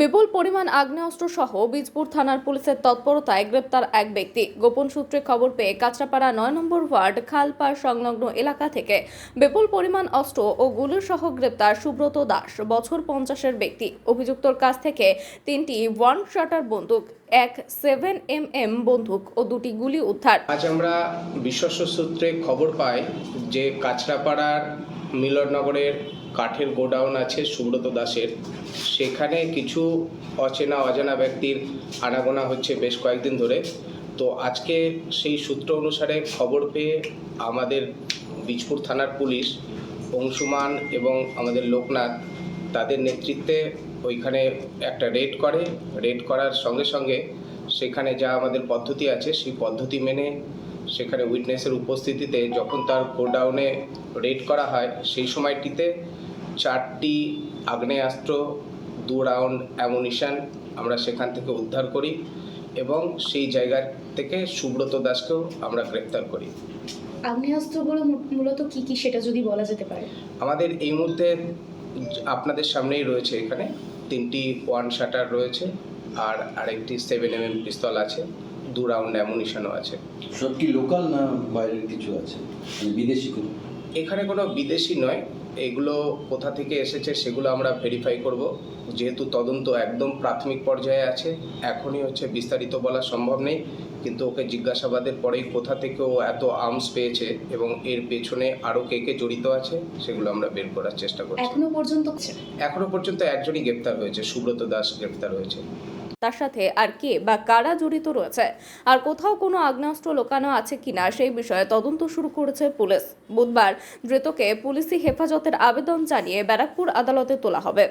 বিপুল পরিমাণ আগ্নেয়াস্ত্র সহ বীজপুর থানার পুলিশের তৎপরতায় গ্রেপ্তার এক ব্যক্তি। গোপন সূত্রে খবর পেয়ে কাঁচরাপাড়া নয় নম্বর ওয়ার্ড খালপাড় সংলগ্ন এলাকা থেকে বিপুল পরিমাণ অস্ত্র ও গুলির সহ গ্রেপ্তার সুব্রত দাস, বছর পঞ্চাশের ব্যক্তি। অভিযুক্তর কাছ থেকে তিনটি ওয়ান শাটার বন্দুক, এক সেভেন এম এম বন্দুক ও দুটি গুলি উদ্ধার। আজ আমরা বিশ্বস্ত সূত্রে খবর পাই যে কাঁচরাপাড়ার মিলননগরের কাঠের গোডাউন আছে সুব্রত দাসের। সেখানে কিছু অচেনা, অজানা ব্যক্তির আনাগোনা হচ্ছে বেশ কয়েকদিন ধরে। তো আজকে সেই সূত্র অনুসারে খবর পেয়ে আমাদের বীজপুর থানার পুলিশ, অংশুমান এবং আমাদের লোকনাথ তাদের নেতৃত্বে ওইখানে একটা রেড করে। রেড করার সঙ্গে সঙ্গে সেখানে যা আমাদের পদ্ধতি আছে, সেই পদ্ধতি মেনে সেখানে উইটনেসের উপস্থিতিতে যখন তার গোডাউনে রেড করা হয় সেই সময়টিতে চারটি আগ্নেয়াস্ত্র দু রাউন্ড অ্যামুনিশন আমরা সেখান থেকে উদ্ধার করি এবং সেই জায়গা থেকে সুব্রত দাসকেও আমরা গ্রেপ্তার করি। আগ্নেয়াস্ত্রগুলো মূলত কি কি সেটা যদি বলা যেতে পারে? আমাদের এই মুহূর্তে আপনাদের সামনেই রয়েছে এখানে তিনটি ওয়ান শাটার রয়েছে আর আরেকটি সেভেন এম এম পিস্তল আছে। দু রাউন্ড অ্যামুনিশনও আছে। সব কি লোকাল না বাইরের কিছু আছে? মানে বিদেশি কোনো? এখানে কোনো বিদেশি নয়। এগুলো কোথা থেকে এসেছে সেগুলো আমরা ভেরিফাই করব। যেহেতু তদন্ত একদম প্রাথমিক পর্যায়ে আছে এখনই হচ্ছে বিস্তারিত বলা সম্ভব নেই। কিন্তু ওকে জিজ্ঞাসাবাদের পরেই কোথা থেকে ও এত আর্মস পেয়েছে এবং এর পেছনে আরও কে কে জড়িত আছে সেগুলো আমরা বের করার চেষ্টা করছি। এখনও পর্যন্ত এখনও পর্যন্ত একজনই গ্রেপ্তার হয়েছে সুব্রত দাস গ্রেপ্তার হয়েছে। তার সাথে আর কে বা কারা জড়িত রয়েছে? আর কোথাও কোনো আগ্নেয়াস্ত্র লোকানো আছে কিনা সেই বিষয়ে তদন্ত শুরু করেছে পুলিশ। বুধবার ধৃতকে পুলিশি হেফাজতের আবেদন জানিয়ে ব্যারাকপুর আদালতে তোলা হবে।